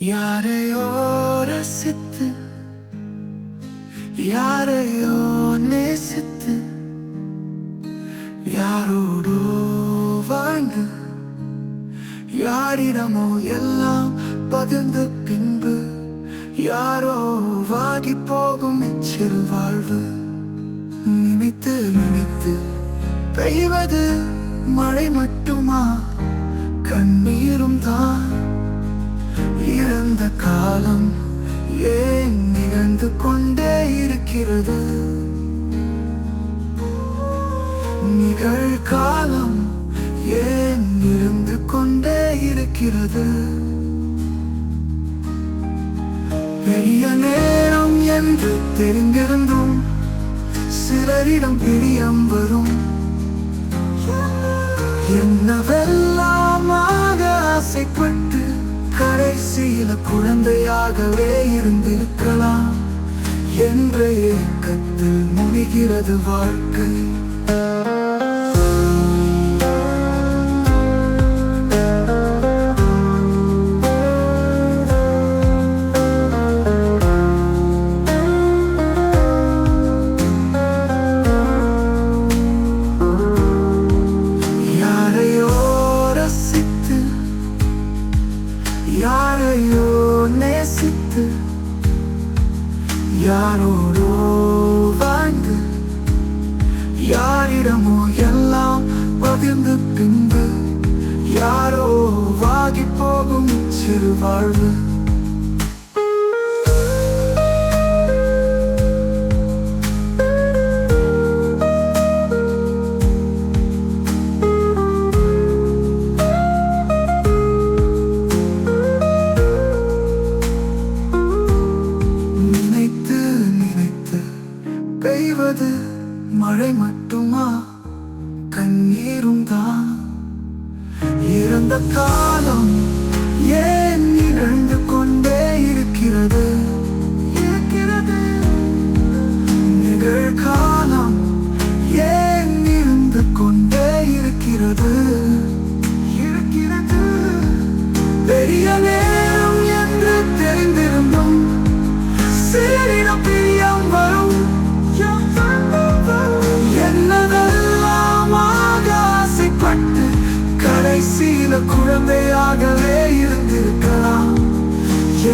யாரையோ ரசித்து யாரையோ நேசித்து யாரோடோ வாழ்ந்து யாரிடமோ எல்லாம் பகிர்ந்து பின்பு யாரோ வாடி போகும் இச்சிறு வாழ்வு. நினைத்து நினைத்து பெய்வது மழை மட்டுமா? கண்ணீரும் தான் இறந்த காலம் ஏன் நிகழ்ந்து கொண்டே இருக்கிறது? நிகழ்காலம் ஏன் இருந்து கொண்டே இருக்கிறது? பெரிய நேரம் என்று தெரிந்திருந்தும் சிலரிடம் பிரியம் வரும். என்னவெல்லாமாக ஆசைப்பட்டு கடைசியில குழந்தையாகவே இருந்திருக்கலாம். என்ற ஏக்கத்தில் முடிகிறது வாழ்க்கை. யாரையோ நேசித்து யாரோடோ வாழ்ந்து யாரிடமோ எல்லாம் பகிர்ந்து பின்பு யாரோ வாகி போகும் சிறு வாழ்வு பெய்வது மழை மட்டுமா? கண்ணீரும் தான் இறந்த காலம் ஏன் நிகழ்ந்து கொண்டே இருக்கிறது? இருக்கிறது. நிகழ்காலம் ஏன் இருந்து கொண்டே இருக்கிறது? இருக்கிறது. பெரிய நேரம் என்று தெரிந்திருந்தும் சிறிடம் பிரியம் வரும் கடைசியில குழந்தையாகவே இருந்திருக்கலாம்.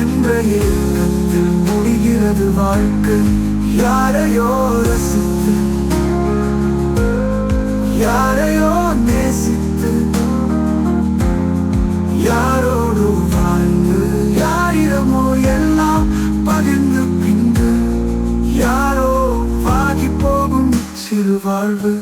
என்ற எண்ணத்தில் முடிகிறது வாழ்க்கை. யாரையோ ரசித்து யாரையோ நேசித்து யாரோடு வாழ்ந்து யாரிடமோ எல்லாம் பகிர்ந்து பிந்து யாரோ வாங்கி போகும் சிறு வாழ்வு.